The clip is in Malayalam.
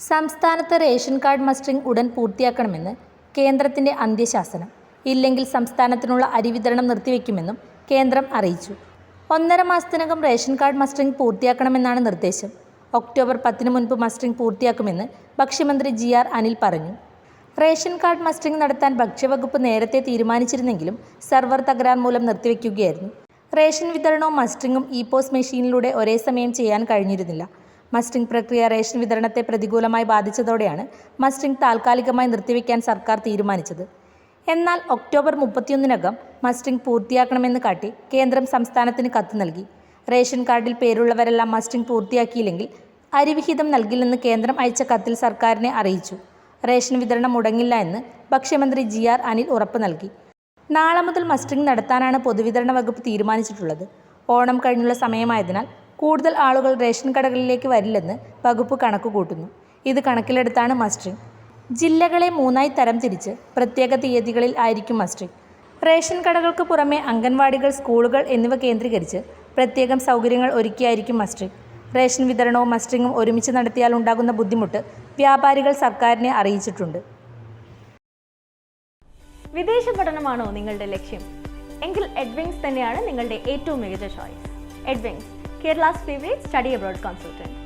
സംസ്ഥാനത്ത് റേഷൻ കാർഡ് മസ്റ്ററിംഗ് ഉടൻ പൂർത്തിയാക്കണമെന്ന് കേന്ദ്രത്തിന്റെ അന്ത്യശാസനം. ഇല്ലെങ്കിൽ സംസ്ഥാനത്തിനുള്ള അരി വിതരണം നിർത്തിവെക്കുമെന്നും കേന്ദ്രം അറിയിച്ചു. ഒന്നര മാസത്തിനകം റേഷൻ കാർഡ് മസ്റ്ററിംഗ് പൂർത്തിയാക്കണമെന്നാണ് നിർദ്ദേശം. ഒക്ടോബർ പത്തിന് മുൻപ് മസ്റ്ററിംഗ് പൂർത്തിയാക്കുമെന്ന് ഭക്ഷ്യമന്ത്രി ജി ആർ അനിൽ പറഞ്ഞു. റേഷൻ കാർഡ് മസ്റ്ററിംഗ് നടത്താൻ ഭക്ഷ്യവകുപ്പ് നേരത്തെ തീരുമാനിച്ചിരുന്നെങ്കിലും സെർവർ തകരാർ മൂലം നിർത്തിവെക്കുകയായിരുന്നു. റേഷൻ വിതരണവും മസ്റ്ററിങ്ങും ഇ പോസ് മെഷീനിലൂടെ ഒരേ സമയം ചെയ്യാൻ കഴിഞ്ഞിരുന്നില്ല. മസ്റ്ററിംഗ് പ്രക്രിയ റേഷൻ വിതരണത്തെ പ്രതികൂലമായി ബാധിച്ചതോടെയാണ് മസ്റ്ററിംഗ് താൽക്കാലികമായി നിർത്തിവെക്കാൻ സർക്കാർ തീരുമാനിച്ചത്. എന്നാൽ ഒക്ടോബർ മുപ്പത്തിയൊന്നിനകം മസ്റ്ററിംഗ് പൂർത്തിയാക്കണമെന്ന് കാട്ടി കേന്ദ്രം സംസ്ഥാനത്തിന് കത്ത് നൽകി. റേഷൻ കാർഡിൽ പേരുള്ളവരെല്ലാം മസ്റ്ററിംഗ് പൂർത്തിയാക്കിയില്ലെങ്കിൽ അരിവിഹിതം നൽകില്ലെന്ന് കേന്ദ്രം അയച്ച കത്തിൽ സർക്കാരിനെ അറിയിച്ചു. റേഷൻ വിതരണം മുടങ്ങില്ല എന്ന് ഭക്ഷ്യമന്ത്രി ജി ആർ അനിൽ ഉറപ്പ് നൽകി. നാളെ മുതൽ മസ്റ്ററിംഗ് നടത്താനാണ് പൊതുവിതരണ വകുപ്പ് തീരുമാനിച്ചിട്ടുള്ളത്. ഓണം കഴിഞ്ഞുള്ള സമയമായതിനാൽ കൂടുതൽ ആളുകൾ റേഷൻ കടകളിലേക്ക് വരില്ലെന്ന് വകുപ്പ് കണക്കുകൂട്ടുന്നു ഇത് കണക്കിലെടുത്താണ് മസ്റ്ററിംഗ്. ജില്ലകളെ മൂന്നായി തരം തിരിച്ച് പ്രത്യേക തീയതികളിൽ ആയിരിക്കും മസ്റ്ററിംഗ്. റേഷൻ കടകൾക്ക് പുറമെ അംഗൻവാടികൾ സ്കൂളുകൾ എന്നിവ കേന്ദ്രീകരിച്ച് പ്രത്യേകം സൗകര്യങ്ങൾ ഒരുക്കിയായിരിക്കും മസ്റ്ററിംഗ്. റേഷൻ വിതരണവും മസ്റ്ററിങ്ങും ഒരുമിച്ച് നടത്തിയാൽ ഉണ്ടാകുന്ന ബുദ്ധിമുട്ട് വ്യാപാരികൾ സർക്കാരിനെ അറിയിച്ചിട്ടുണ്ട്. വിദേശ പഠനമാണോ നിങ്ങളുടെ ലക്ഷ്യം? എങ്കിൽ എഡ്വിങ്സ് തന്നെയാണ് നിങ്ങളുടെ ഏറ്റവും മികച്ച choice Edwings Kerala's favourite study abroad consultant